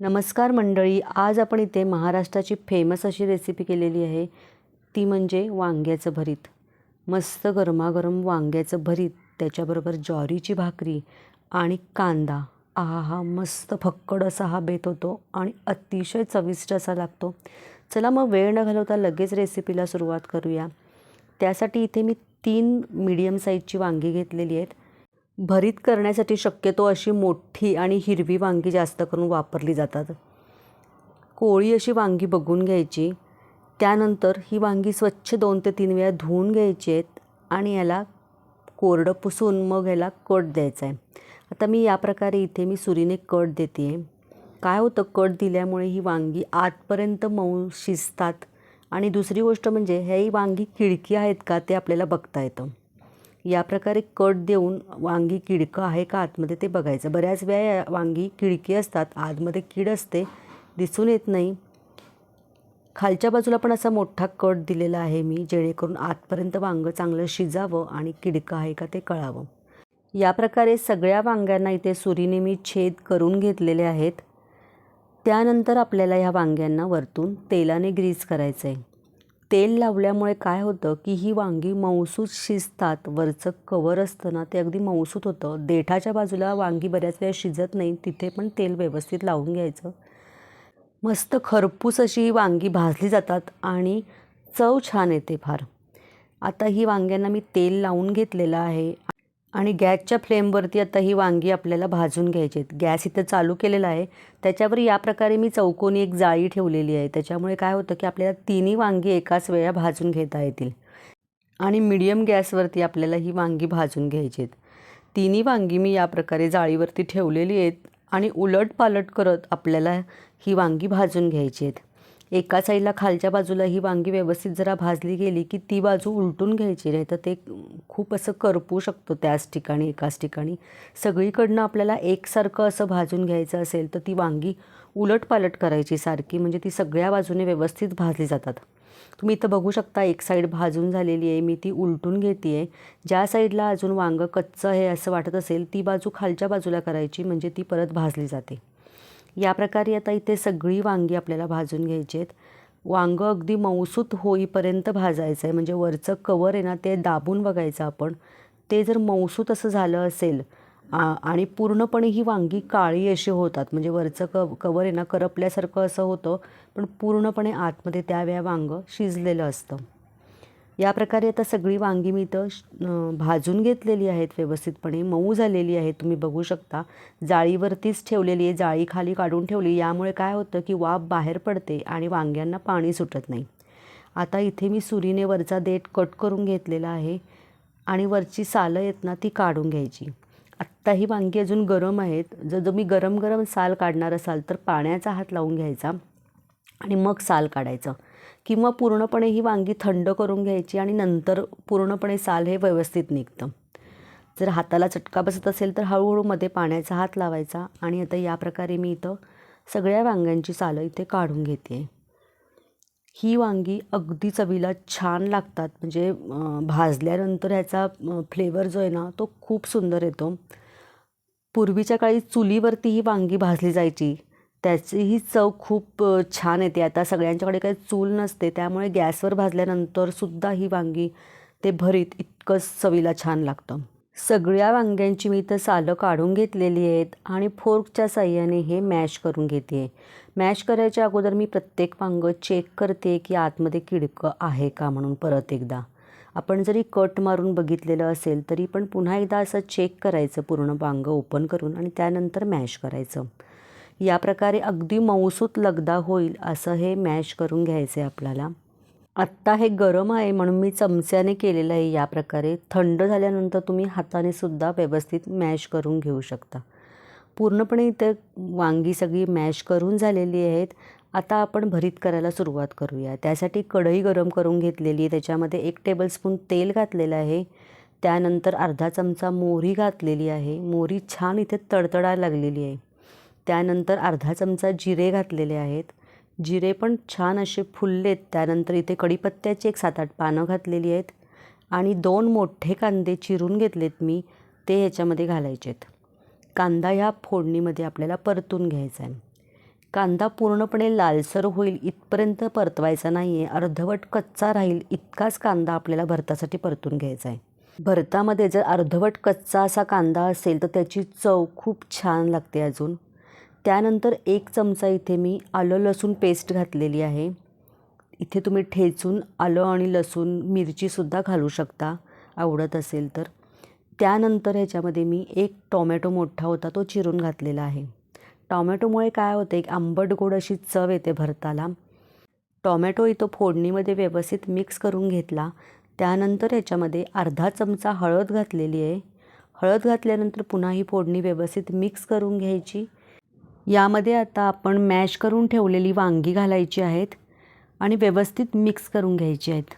नमस्कार मंडळी आज आपण इथे महाराष्ट्राची फेमस अशी रेसिपी केलेली आहे. ती म्हणजे वांग्याचं भरीत. मस्त गरमागरम वांग्याचं भरीत त्याच्याबरोबर ज्वारीची भाकरी आणि कांदा. आहा हा मस्त फक्कड असा हा बेत होतो आणि अतिशय चविष्ट असा लागतो. चला मग वेळ न घालवता लगेच रेसिपीला सुरुवात करूया. त्यासाठी इथे मी तीन मीडियम साईजची वांगी घेतलेली आहेत. भरीत करण्यासाठी शक्यतो अशी मोठी आणि हिरवी वांगी जास्त करून वापरली जातात. कोळी अशी वांगी बघून घ्यायची. त्यानंतर ही वांगी स्वच्छ दोन ते तीन वेळा धुवून घ्यायची आहेत आणि याला कोरडं पुसून मग याला कट द्यायचा आहे. आता मी या प्रकारे इथे मी सुरीने कट देते आहे काय होतं? कट दिल्यामुळे ही वांगी आतपर्यंत मऊ शिजतात. आणि दुसरी गोष्ट म्हणजे ह्याही वांगी किडकी आहेत का ते आपल्याला बघता येतं. या प्रकारे कट देऊन वांगी किडकं आहे का आतमध्ये ते बघायचं. बऱ्याच वेळा या वांगी किडकी असतात आतमध्ये कीड असते दिसून येत नाही. खालच्या बाजूला पण असा मोठा कट दिलेला आहे मी जेणेकरून आतपर्यंत वांगं चांगलं शिजावं आणि किडकं आहे का ते कळावं. या प्रकारे सगळ्या वांग्यांना इथे सुरीने मी छेद करून घेतलेले आहेत. त्यानंतर आपल्याला ह्या वांग्यांना वरतून तेलाने ग्रीस करायचं आहे तेल लावल्यामुळे काय होतं की ही वांगी मऊसूत शिजतात वरचं कवर असतं ना ते अगदी मऊसूत होतं. देठाच्या बाजूला वांगी बऱ्याच वेळा शिजत नाही तिथे पण तेल व्यवस्थित लावून घ्यायचं. मस्त खरपूस अशी ही वांगी भाजली जातात आणि चव छान येते फार. आता ही वांग्यांना मी तेल लावून घेतलेलं आहे आणि गॅसच्या फ्लेमवरती आता ही वांगी आपल्याला भाजून घ्यायची आहेत. गॅस इथं चालू केलेला आहे. त्याच्यावर या प्रकारे मी चौकोनी एक जाळी ठेवलेली आहे. त्याच्यामुळे काय होतं की आपल्याला तिन्ही वांगी एकाच वेळा भाजून घेता येतील. आणि मिडियम गॅसवरती आपल्याला ही वांगी भाजून घ्यायची आहेत. तिन्ही वांगी मी या प्रकारे जाळीवरती ठेवलेली आहेत. आणि उलट पालट करत आपल्याला ही वांगी भाजून घ्यायची आहेत. एका साईडला खालच्या बाजूला ही वांगी व्यवस्थित जरा भाजली गेली की ती बाजू उलटून घ्यायची नाही तर ते खूप असं करपू शकतो त्याच ठिकाणी एकाच ठिकाणी. सगळीकडनं आपल्याला एकसारखं असं भाजून घ्यायचं असेल तर ती वांगी उलटपालट करायची सारखी म्हणजे ती सगळ्या बाजूने व्यवस्थित भाजली जातात. तुम्ही इथं बघू शकता एक साईड भाजून झालेली आहे मी ती उलटून घेते आहे ज्या साईडला अजून वांगं कच्चं आहे असं वाटत असेल ती बाजू खालच्या बाजूला करायची म्हणजे ती परत भाजली जाते. या प्रकारे आता इथे सगळी वांगी आपल्याला भाजून घ्यायची आहेत वांगं अगदी मऊसूत होईपर्यंत भाजायचं आहे म्हणजे वरचं कवर आहे ना ते दाबून बघायचं आपण. ते जर मऊसूत असं झालं असेल आणि पूर्णपणे ही वांगी काळी अशी होतात. म्हणजे वरचं क कवर आहे ना करपल्यासारखं असं होतं पण पूर्णपणे आतमध्ये त्या वेळा वांगं शिजलेलं असतं. या प्रकारे आता सगळी वांगी मी इथं भाजून घेतलेली आहेत व्यवस्थितपणे. मऊ झालेली आहेत तुम्ही बघू शकता. जाळीवरतीच ठेवलेली आहे जाळी खाली काढून ठेवली. यामुळे काय होतं की वाफ बाहेर पडते आणि वांग्यांना पाणी सुटत नाही. आता इथे मी सुरीने वरचा देठ कट करून घेतलेला आहे आणि वरची सालं आहेत ना ती काढून घ्यायची. आत्ता ही वांगी अजून गरम आहेत. जर तुम्ही गरम गरम साल काढणार असाल तर पाण्याचा हात लावून घ्यायचा. आणि मग साल काढायचं. किंवा पूर्णपणे ही वांगी थंड करून घ्यायची आणि नंतर पूर्णपणे साल हे व्यवस्थित निघतं. जर हाताला चटका बसत असेल तर हळूहळू मध्ये पाण्याचा हात लावायचा आणि आता या प्रकारे मी इथं सगळ्या वांग्यांची सालं इथे काढून घेते ही वांगी अगदी चवीला छान लागतात. म्हणजे भाजल्यानंतर ह्याचा फ्लेवर जो आहे ना तो खूप सुंदर येतो. पूर्वीच्या काळी चुलीवरती ही वांगी भाजली जायची. त्याचीही चव खूप छान येते. आता सगळ्यांच्याकडे काही चूल नसते त्यामुळे गॅसवर भाजल्यानंतरसुद्धा ही वांगी ते भरीत इतकं चवीला छान लागतं. सगळ्या वांग्यांची मी इथं सालं काढून घेतलेली आहेत आणि फोर्कच्या साह्याने हे मॅश करून घेते. आहे मॅश करायच्या अगोदर मी प्रत्येक वांगं चेक करते की आतमध्ये किडकं आहे का म्हणून परत एकदा. आपण जरी कट मारून बघितलेलं असेल तरी पण पुन्हा एकदा असं चेक करायचं पूर्ण वांगं ओपन करून आणि त्यानंतर मॅश करायचं. या प्रकारे अगदी मऊसूत लगदा होईल असं हे मॅश करून घ्यायचं आहे आपल्याला. आत्ता हे गरम आहे म्हणून मी चमच्याने केलेलं आहे. या प्रकारे थंड झाल्यानंतर तुम्ही हाताने सुद्धा व्यवस्थित मॅश करून घेऊ शकता. पूर्णपणे इथे वांगी सगळी मॅश करून झालेली आहेत. आता आपण भरीत करायला सुरुवात करूया. त्यासाठी कढई गरम करून घेतलेली आहे. त्याच्यामध्ये एक टेबलस्पून तेल घातलेलं आहे. त्यानंतर अर्धा चमचा मोहरी घातलेली आहे. मोहरी छान इथे तडतडायला लागलेली आहे. त्यानंतर अर्धा चमचा जिरे घातलेले आहेत. जिरे पण छान असे फुललेत. त्यानंतर इथे कढीपत्त्याची एक सात आठ पानं घातलेली आहेत आणि दोन मोठे कांदे चिरून घेतलेत मी. ते ह्याच्यामध्ये घालायचे आहेत. कांदा ह्या फोडणीमध्ये आपल्याला परतून घ्यायचा आहे. कांदा पूर्णपणे लालसर होईल इथपर्यंत परतवायचा नाही आहे अर्धवट कच्चा राहील इतकाच कांदा आपल्याला भरतासाठी परतून घ्यायचा आहे. भरतामध्ये जर अर्धवट कच्चा असा कांदा असेल तर त्याची चव खूप छान लागते अजून. त्यानंतर एक चमचा इथे मी आलं लसूण पेस्ट घातलेली आहे. इथे तुम्ही ठेचून आलं आणि लसूण मिरचीसुद्धा घालू शकता आवडत असेल तर. त्यानंतर ह्याच्यामध्ये मी एक टॉमॅटो मोठा होता तो चिरून घातलेला आहे. टॉमॅटोमुळे काय होतं एक आंबट गोड अशी चव येते भरताला. टॉमॅटो इथं फोडणीमध्ये व्यवस्थित मिक्स करून घेतला. त्यानंतर ह्याच्यामध्ये अर्धा चमचा हळद घातलेली आहे. हळद घातल्यानंतर पुन्हा ही फोडणी व्यवस्थित मिक्स करून घ्यायची. यामध्ये आता आपण मॅश करून ठेवलेली वांगी घालायची आहेत आणि व्यवस्थित मिक्स करून घ्यायची आहेत.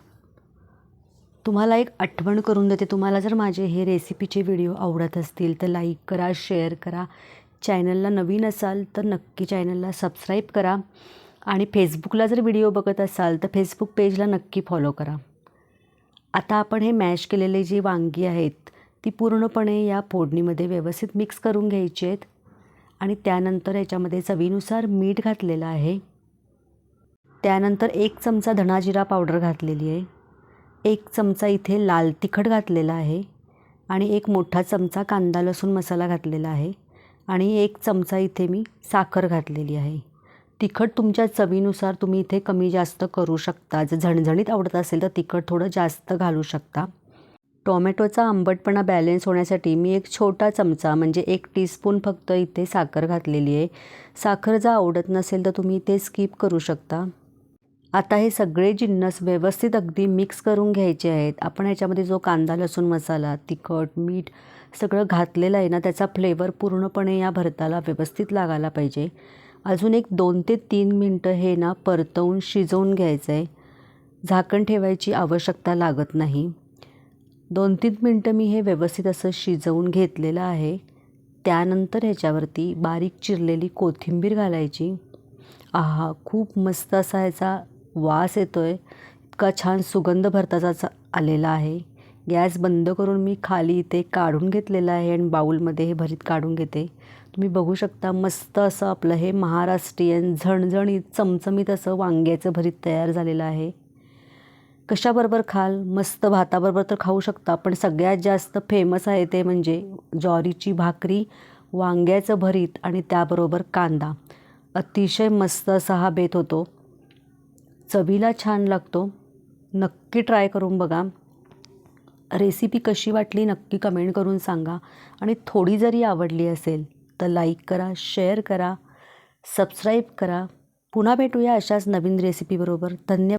तुम्हाला एक आठवण करून देते. तुम्हाला जर माझे हे रेसिपीचे व्हिडिओ आवडत असतील तर लाईक करा शेअर करा. चॅनलला नवीन असाल तर नक्की चॅनलला सबस्क्राईब करा. आणि फेसबुकला जर व्हिडिओ बघत असाल तर फेसबुक पेजला नक्की फॉलो करा. आता आपण हे मॅश केलेले जी वांगी आहेत ती पूर्णपणे या फोडणीमध्ये व्यवस्थित मिक्स करून घ्यायची आहेत. आणि त्यानंतर याच्यामध्ये चवीनुसार मीठ घातलेलं आहे. त्यानंतर एक चमचा धणाजिरा पावडर घातलेली आहे. एक चमचा इथे लाल तिखट घातलेला आहे. आणि एक मोठा चमचा कांदा लसूण मसाला घातलेला आहे. आणि एक चमचा इथे मी साखर घातलेली आहे. तिखट तुमच्या चवीनुसार तुम्ही इथे कमी जास्त करू शकता. जर झणझणीत आवडत असेल तर तिखट थोडं जास्त घालू शकता. टोमॅटोचा आंबटपणा बॅलेन्स होण्यासाठी मी एक छोटा चमचा म्हणजे एक टीस्पून फक्त इथे साखर घातलेली आहे. साखर जर आवडत नसेल तर तुम्ही ते स्किप करू शकता. आता हे सगळे जिन्नस व्यवस्थित अगदी मिक्स करून घ्यायचे आहेत. आपण ह्याच्यामध्ये जो कांदा लसूण मसाला तिखट मीठ सगळं घातलेलं आहे ना त्याचा फ्लेवर पूर्णपणे या भरताला व्यवस्थित लागायला पाहिजे. अजून एक दोन ते तीन मिनटं हे ना परतवून शिजवून घ्यायचं आहे झाकण ठेवायची आवश्यकता लागत नाही. दोन तीन मिनटं मी हे व्यवस्थित असं शिजवून घेतलेलं आहे. त्यानंतर ह्याच्यावरती बारीक चिरलेली कोथिंबीर घालायची. आहा खूप मस्त असा ह्याचा वास येतो आहे इतका छान सुगंध भरताचा आलेला आहे. गॅस बंद करून मी खाली इथे काढून घेतलेलं आहे आणि बाऊलमध्ये हे भरीत काढून घेते. तुम्ही बघू शकता मस्त असं आपलं हे महाराष्ट्रीयन झणझणीत चमचमीत असं वांग्याचं भरीत तयार झालेलं आहे. कशाबरोबर खाल? मस्त भाताबरोबर तर खाऊ शकता पण सगळ्यात जास्त फेमस आहे ते म्हणजे ज्वारीची भाकरी वांग्याचं भरीत आणि त्याबरोबर कांदा. अतिशय मस्त असा हा बेत होतो. चवीला छान लागतो. नक्की ट्राय करून बघा. रेसिपी कशी वाटली नक्की कमेंट करून सांगा. आणि थोडी जरी आवडली असेल तर लाईक करा शेअर करा सबस्क्राईब करा. पुन्हा भेटूया अशाच नवीन रेसिपीबरोबर धन्यवाद.